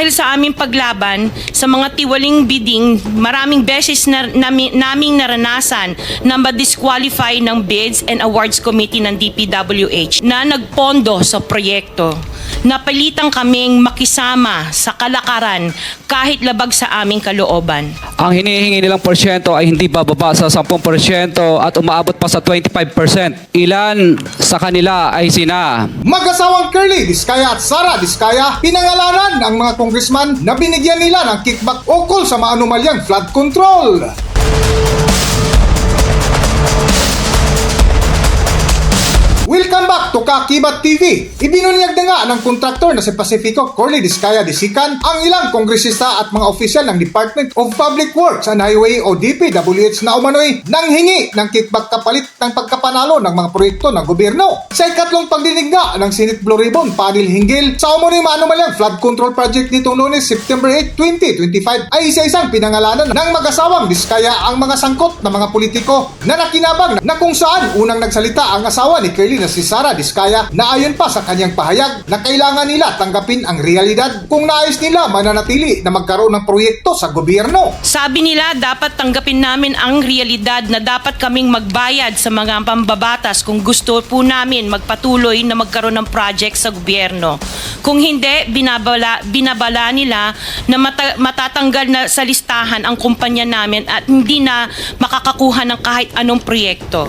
Dahil sa aming paglaban sa mga tiwaling bidding, maraming beses na, nami, naming naranasan na ma-disqualify ng Bids and Awards Committee ng DPWH na nagpondo sa proyekto. Napilitan kaming makisama sa kalakaran kahit labag sa aming kalooban. Ang hinihingi nilang porsyento ay hindi bababa sa 10% at umaabot pa sa 25%. Ilan sa kanila ay sina Mag-asawang Curly Diskaya at Sara Diskaya pinangalanan ang mga congressman na binigyan nila ng kickback ukol sa maanumalyang flood control. Welcome back to Kakibat TV. Ibinunyag na nga ng kontraktor na si Pacifico Corley Diskaya Disikan ang ilang kongresista at mga opisyal ng Department of Public Works and Highway o DPWH na umano'y nanghingi ng kickback kapalit ng pagkapanalo ng mga proyekto ng gobyerno. Sa ikatlong pagdinig nga ng Senate Blue Ribbon panel hinggil sa umano'y maanumalyang flood control project nitong lunes September 8, 2025 ay isa-isang pinangalanan ng mag-asawang Diskaya ang mga sangkot na mga politiko na nakinabang na kung saan unang nagsalita ang asawa ni Curly na si Sara Diskaya na ayon pa sa kanyang pahayag na kailangan nila tanggapin ang realidad kung nais nila mananatili na magkaroon ng proyekto sa gobyerno. Sabi nila dapat tanggapin namin ang realidad na dapat kaming magbayad sa mga pambabatas kung gusto po namin magpatuloy na magkaroon ng project sa gobyerno. Kung hindi, binabala, binabala nila na mata- matatanggal na sa listahan ang kumpanya namin at hindi na makakakuha ng kahit anong proyekto.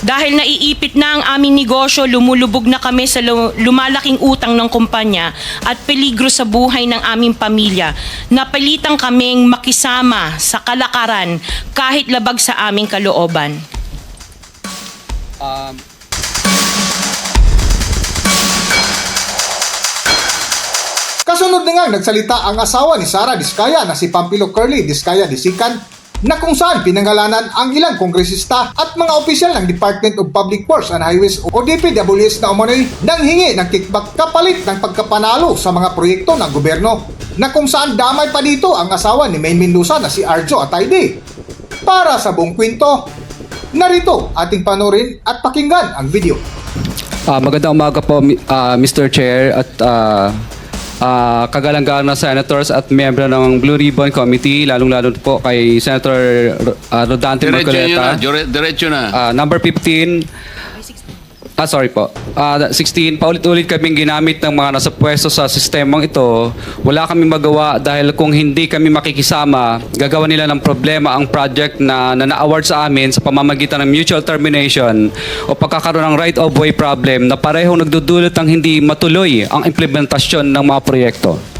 Dahil naiipit na ang aming negosyo, lumulubog na kami sa lu- lumalaking utang ng kumpanya at peligro sa buhay ng aming pamilya. Napilitan kaming makisama sa kalakaran kahit labag sa aming kalooban. um, Kasunod na nga nagsalita ang asawa ni Sara Diskaya na si Pampilo Curly Diskaya Disikan na kung saan pinangalanan ang ilang kongresista at mga opisyal ng Department of Public Works and Highways o DPWH na umano'y nang hingi ng kickback kapalit ng pagkapanalo sa mga proyekto ng gobyerno na kung saan damay pa dito ang asawa ni Maine Mendoza na si Arjo Atayde. Para sa buong kwento, narito ating panorin at pakinggan ang video. ah, magandang umaga po mi- ah, Mr. Chair at ah, ah, kagalang-galang na senators at miyembro ng Blue Ribbon Committee, lalong-lalo po kay Senator ah, Rodante Marcoleta. dire- diretso na. Ah, number 15. Ah, sorry po. Ah, 16, paulit-ulit kaming ginamit ng mga nasa pwesto sa sistemang ito. Wala kaming magawa dahil kung hindi kami makikisama, gagawa nila ng problema ang project na, na na-award sa amin sa pamamagitan ng mutual termination o pagkakaroon ng right-of-way problem na parehong nagdudulot ng hindi matuloy ang implementasyon ng mga proyekto.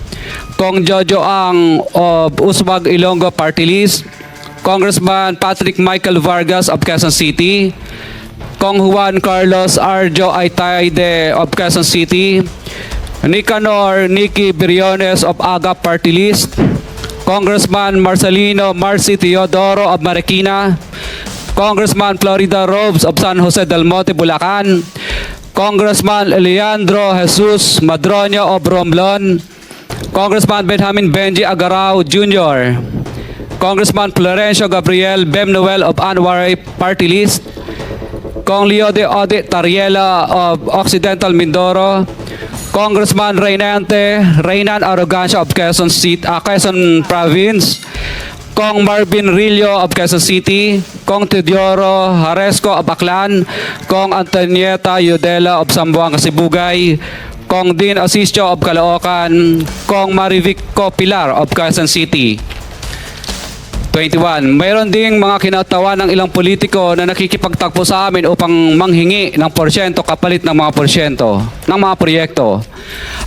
Kong Jojo Ang of Uswag Ilonggo Party List, Congressman Patrick Michael Vargas of Quezon City, Kong Juan Carlos Arjo Aitayde of Quezon City, Nicanor Nicky Briones of Aga Party List, Congressman Marcelino Marcy Teodoro of Marikina, Congressman Florida Robes of San Jose del Monte, Bulacan, Congressman Leandro Jesus Madroño of Romblon, Congressman Benjamin Benji Agarao Jr., Congressman Florencio Gabriel Bem Noel of Anwar Party List, Kong Leo de Ode Tariela of Occidental Mindoro, Congressman Reynante, Reynan Arrogancia of Quezon City, ah, Quezon Province, Kong Marvin Rillo of Quezon City, Kong Teodoro Haresco of Aklan, Kong Antonieta Yudela of Sambuanga, Sibugay, Kong Dean Asisio of Caloocan, Kong Marivico Pilar of Quezon City. 21. Mayroon ding mga kinatawa ng ilang politiko na nakikipagtakbo sa amin upang manghingi ng porsyento kapalit ng mga porsyento ng mga proyekto.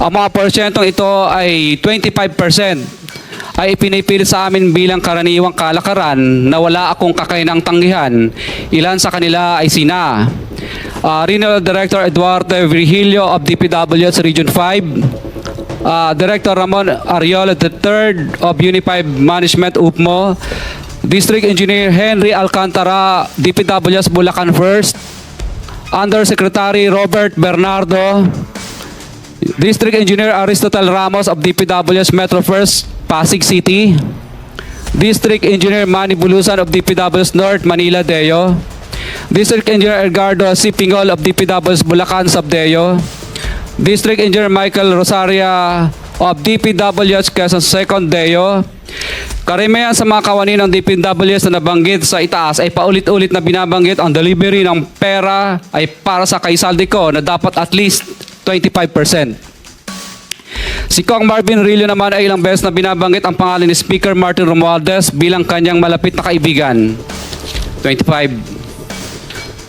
Ang mga porsyentong ito ay 25% ay ipinipilit sa amin bilang karaniwang kalakaran na wala akong kakainang tanggihan. Ilan sa kanila ay sina Ah, Regional Director Eduardo Virgilio of DPWS Region 5, Uh, Director Ramon Ariola III of Unified Management UPMO, District Engineer Henry Alcantara, DPWS Bulacan First, Undersecretary Robert Bernardo, District Engineer Aristotle Ramos of DPWS Metro First, Pasig City, District Engineer Manny Bulusan of DPWS North, Manila, Deo, District Engineer Edgardo C. Pingol of DPWS Bulacan, Sabdeo, District Engineer Michael Rosaria of DPWH Quezon Second Deo. Karamihan sa mga kawani ng DPWS na nabanggit sa itaas ay paulit-ulit na binabanggit ang delivery ng pera ay para sa kaisaldi ko na dapat at least 25%. Si Kong Marvin Rillo naman ay ilang beses na binabanggit ang pangalan ni Speaker Martin Romualdez bilang kanyang malapit na kaibigan. 25.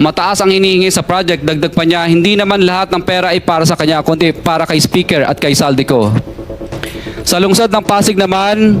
Mataas ang hinihingi sa project, dagdag pa niya, hindi naman lahat ng pera ay para sa kanya, kundi para kay Speaker at kay Saldico. Sa lungsod ng Pasig naman,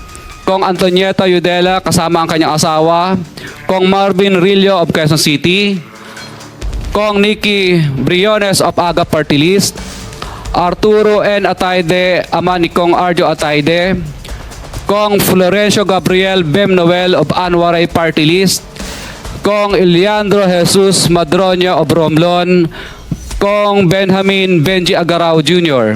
Kong Antonieta Yudela kasama ang kanyang asawa, Kong Marvin Rillo of Quezon City, Kong Nikki Briones of Aga Party List, Arturo N. Ataide, ama ni Kong Arjo Ataide, Kong Florencio Gabriel Bem Noel of Anwaray Party List, Kong Eliandro Jesus Madroño of Romblon, Kong Benjamin Benji Agarao Jr.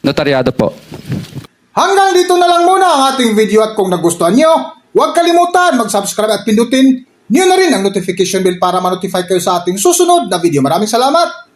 Notaryado po. Hanggang dito na lang muna ang ating video at kung nagustuhan nyo, huwag kalimutan mag-subscribe at pindutin nyo na rin ang notification bell para ma-notify kayo sa ating susunod na video. Maraming salamat!